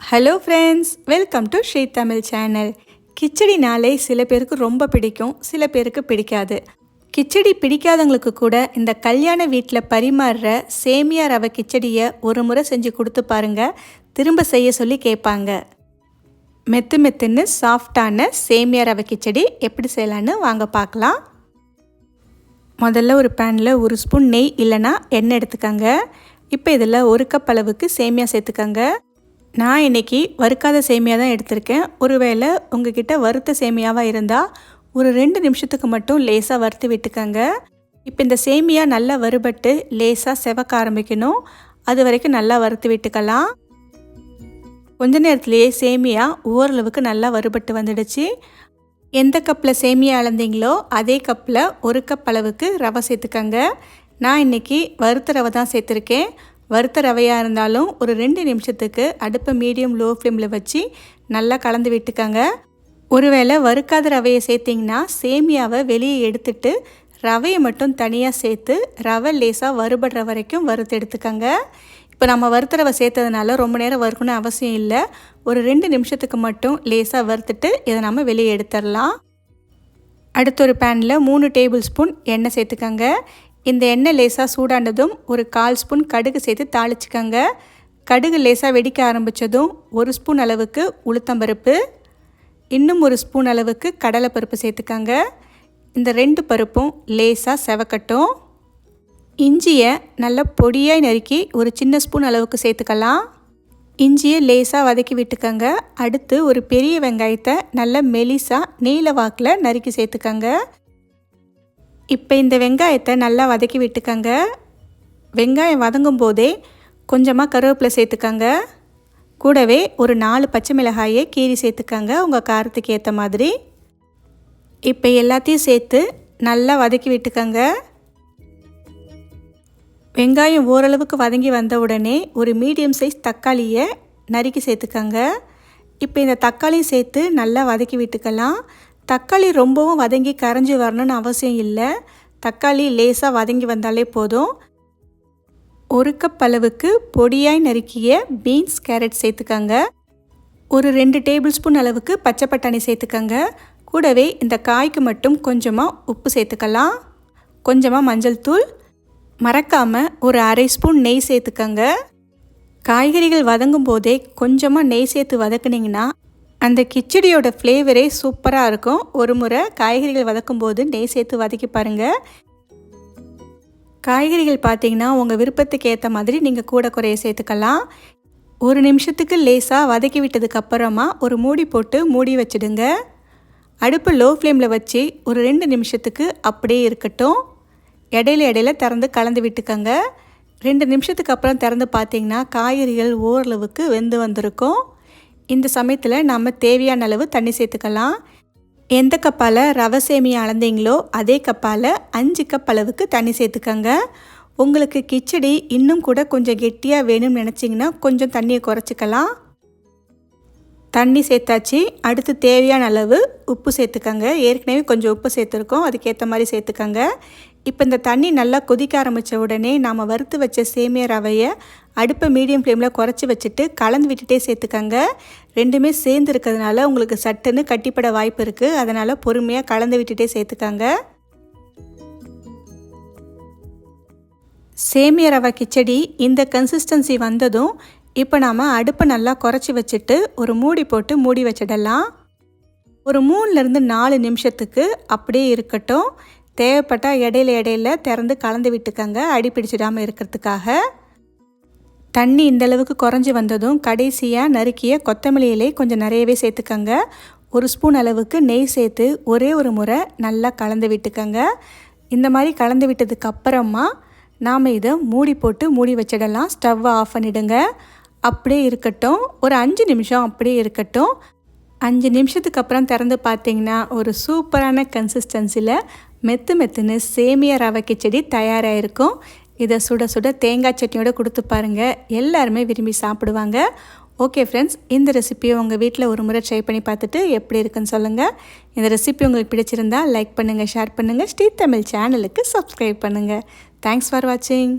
Hello friends welcome to Sri Tamil channel கிச்சடினாலே சில பேருக்கு ரொம்ப பிடிக்கும் சில பேருக்கு பிடிக்காது கிச்சடி பிடிக்காதவங்களுக்கு கூட இந்த கல்யாண வீட்டில் பரிமாறுற சேமியா ரவை கிச்சடியை ஒரு முறை செஞ்சு கொடுத்து பாருங்க திரும்ப செய்ய சொல்லி கேட்பாங்க மெத்து மெத்துன்னு சாஃப்டான சேமியா ரவை கிச்சடி எப்படி செய்யலான்னு வாங்க பார்க்கலாம் முதல்ல ஒரு பேனில் ஒரு ஸ்பூன் நெய் இல்லைன்னா எண்ணெய் எடுத்துக்கோங்க இப்போ இதில் ஒரு கப் அளவுக்கு சேமியா சேர்த்துக்கோங்க நான் இன்றைக்கி வறுக்காத சேமியா தான் எடுத்திருக்கேன். ஒருவேளை உங்ககிட்ட வறுத்த சேமியாவாக இருந்தால் ஒரு ரெண்டு நிமிஷத்துக்கு மட்டும் லேசாக வறுத்து விட்டுக்கோங்க. இப்போ இந்த சேமியா நல்லா வறுபட்டு லேசாக செவக்க ஆரம்பிக்கணும். அது வரைக்கும் நல்லா வறுத்து விட்டுக்கலாம். கொஞ்ச நேரத்துலேயே சேமியா ஓரளவுக்கு நல்லா வறுபட்டு வந்துடுச்சு. எந்த கப்பில் சேமியா அளந்தீங்களோ அதே கப்பில் ஒரு கப் அளவுக்கு ரவை சேர்த்துக்கங்க. நான் இன்றைக்கி வறுத்த ரவை தான் சேர்த்துருக்கேன். வறுத்த ரவையாக இருந்தாலும் ஒரு ரெண்டு நிமிஷத்துக்கு அடுப்பை மீடியம் லோ ஃப்ளேமில் வச்சு நல்லா கலந்து விட்டுக்கங்க. ஒருவேளை வறுக்காத ரவையை சேர்த்திங்கன்னா சேமியாவை வெளியே எடுத்துட்டு ரவையை மட்டும் தனியாக சேர்த்து ரவை லேசாக வறுபடுற வரைக்கும் வறுத்து எடுத்துக்கங்க. இப்போ நம்ம வறுத்த ரவை சேர்த்ததுனால ரொம்ப நேரம் வறுக்கணும் அவசியம் இல்லை. ஒரு ரெண்டு நிமிஷத்துக்கு மட்டும் லேசாக வறுத்துட்டு இதை நம்ம வெளியே எடுத்துடலாம். அடுத்த ஒரு பேனில் மூணு டேபிள் ஸ்பூன் எண்ணெய் சேர்த்துக்கங்க. இந்த எண்ணெய் லேசாக சூடானதும் ஒரு கால் ஸ்பூன் கடுகு சேர்த்து தாளிச்சுக்கோங்க. கடுகு லேசாக வெடிக்க ஆரம்பித்ததும் ஒரு ஸ்பூன் அளவுக்கு உளுத்தம்பருப்பு இன்னும் ஒரு ஸ்பூன் அளவுக்கு கடலைப்பருப்பு சேர்த்துக்கோங்க. இந்த ரெண்டு பருப்பும் லேசாக செவக்கட்டும். இஞ்சியை நல்லா பொடியாக நறுக்கி ஒரு சின்ன ஸ்பூன் அளவுக்கு சேர்த்துக்கலாம். இஞ்சியை லேசாக வதக்கி விட்டுக்கோங்க. அடுத்து ஒரு பெரிய வெங்காயத்தை நல்லா மெலிசாக நீல வாக்கில் நறுக்கி சேர்த்துக்கோங்க. இப்போ இந்த வெங்காயத்தை நல்லா வதக்கி விட்டுக்கங்க. வெங்காயம் வதங்கும் போதே கொஞ்சமாக கருவேப்பிலை சேர்த்துக்கங்க. கூடவே ஒரு நாலு பச்சை மிளகாயை கீரி சேர்த்துக்கங்க உங்கள் காரத்துக்கு ஏற்ற மாதிரி. இப்போ எல்லாத்தையும் சேர்த்து நல்லா வதக்கி விட்டுக்கங்க. வெங்காயம் ஓரளவுக்கு வதங்கி வந்த உடனே ஒரு மீடியம் சைஸ் தக்காளியை நறுக்கி சேர்த்துக்கங்க. இப்போ இந்த தக்காளியும் சேர்த்து நல்லா வதக்கி விட்டுக்கலாம். தக்காளி ரொம்பவும் வதங்கி கரைஞ்சி வரணும்னு அவசியம் இல்லை. தக்காளி லேசாக வதங்கி வந்தாலே போதும். ஒரு கப் அளவுக்கு பொடியாய் நறுக்கிய பீன்ஸ் கேரட் சேர்த்துக்கங்க. ஒரு ரெண்டு டேபிள் ஸ்பூன் அளவுக்கு பச்சை பட்டாணி சேர்த்துக்கங்க. கூடவே இந்த காய்க்கு மட்டும் கொஞ்சமாக உப்பு சேர்த்துக்கலாம். கொஞ்சமாக மஞ்சள் தூள். மறக்காமல் ஒரு அரை ஸ்பூன் நெய் சேர்த்துக்கங்க. காய்கறிகள் வதங்கும் போதே கொஞ்சமாக நெய் சேர்த்து வதக்குனிங்கன்னா அந்த கிச்சடியோட ஃப்ளேவரே சூப்பராக இருக்கும். ஒரு முறை காய்கறிகள் வதக்கும் போது நெய் சேர்த்து வதக்கி பாருங்கள் காய்கறிகள் பார்த்தீங்கன்னா உங்கள் விருப்பத்துக்கு ஏற்ற மாதிரி நீங்கள் கூட குறைய சேர்த்துக்கலாம். ஒரு நிமிஷத்துக்கு லேசாக வதக்கி விட்டதுக்கப்புறமா ஒரு மூடி போட்டு மூடி வச்சுடுங்க. அடுப்பு லோ ஃப்ளேமில் வச்சு ஒரு ரெண்டு நிமிஷத்துக்கு அப்படியே இருக்கட்டும். இடையில இடையில திறந்து கலந்து விட்டுக்கோங்க. ரெண்டு நிமிஷத்துக்கு அப்புறம் திறந்து பார்த்தீங்கன்னா காய்கறிகள் ஓரளவுக்கு வெந்து வந்திருக்கும். இந்த சமயத்தில் நம்ம தேவையான அளவு தண்ணி சேர்த்துக்கலாம். எந்த கப்பால் ரவை சேமியா அளந்தீங்களோ அதே கப்பால் அஞ்சு கப் அளவுக்கு தண்ணி சேர்த்துக்கங்க. உங்களுக்கு கிச்சடி இன்னும் கூட கொஞ்சம் கெட்டியாக வேணும்னு நினச்சிங்கன்னா கொஞ்சம் தண்ணியை குறைச்சிக்கலாம். தண்ணி சேர்த்தாச்சு. அடுத்து தேவையான அளவு உப்பு சேர்த்துக்கங்க. ஏற்கனவே கொஞ்சம் உப்பு சேர்த்துருக்கோம். அதுக்கேற்ற மாதிரி சேர்த்துக்கங்க. இப்போ இந்த தண்ணி நல்லா கொதிக்க ஆரம்பித்த உடனே நாம் வறுத்து வச்ச சேமியா ரவையை அடுப்பை மீடியம் ஃப்ளேமில் குறைச்சி வச்சுட்டு கலந்து விட்டுட்டே சேர்த்துக்கங்க. ரெண்டுமே சேர்ந்து இருக்கிறதுனால உங்களுக்கு சட்டுன்னு கட்டிப்பட வாய்ப்பு இருக்குது அதனால் பொறுமையாக கலந்து விட்டுட்டே சேர்த்துக்கங்க. சேமியா ரவை கிச்சடி இந்த கன்சிஸ்டன்சி வந்ததும் இப்போ நாம் அடுப்பை நல்லா குறைச்சி வச்சுட்டு ஒரு மூடி போட்டு மூடி வச்சிடலாம். ஒரு மூணுலேருந்து நாலு நிமிஷத்துக்கு அப்படியே இருக்கட்டும். தேவைப்பட்டால் இடையில இடையில திறந்து கலந்து விட்டுக்கங்க. அடி பிடிச்சிடாமல் இருக்கிறதுக்காக. தண்ணி இந்தளவுக்கு குறைஞ்சி வந்ததும் கடைசியாக நறுக்கிய கொத்தமல்லி இலை கொஞ்சம் நிறையவே சேர்த்துக்கங்க. ஒரு ஸ்பூன் அளவுக்கு நெய் சேர்த்து ஒரே ஒரு முறை நல்லா கலந்து விட்டுக்கங்க. இந்த மாதிரி கலந்து விட்டதுக்கு அப்புறமா நாம் இதை மூடி போட்டு மூடி வச்சிடலாம். ஸ்டவ்வை ஆஃப் பண்ணிவிடுங்க அப்படியே இருக்கட்டும். ஒரு அஞ்சு நிமிஷம் அப்படியே இருக்கட்டும். அஞ்சு நிமிஷத்துக்கு அப்புறம் திறந்து பார்த்தீங்கன்னா ஒரு சூப்பரான கன்சிஸ்டன்சியில் மெத்து மெத்துன்னு சேமியா ரவை கிச்சடி தயாராகிருக்கும் இதை சுட சுட தேங்காய் சட்னியோட கொடுத்து பாருங்கள் எல்லாருமே விரும்பி சாப்பிடுவாங்க. ஓகே ஃப்ரெண்ட்ஸ் இந்த ரெசிப்பியை உங்கள் வீட்டில் ஒரு முறை ட்ரை பண்ணி பார்த்துட்டு எப்படி இருக்குன்னு சொல்லுங்கள் இந்த ரெசிபி உங்களுக்கு பிடிச்சிருந்தா லைக் பண்ணுங்கள் ஷேர் பண்ணுங்கள் ஸ்ரீ தமிழ் சேனலுக்கு சப்ஸ்கிரைப் பண்ணுங்கள் தேங்க்ஸ் ஃபார் வாட்சிங்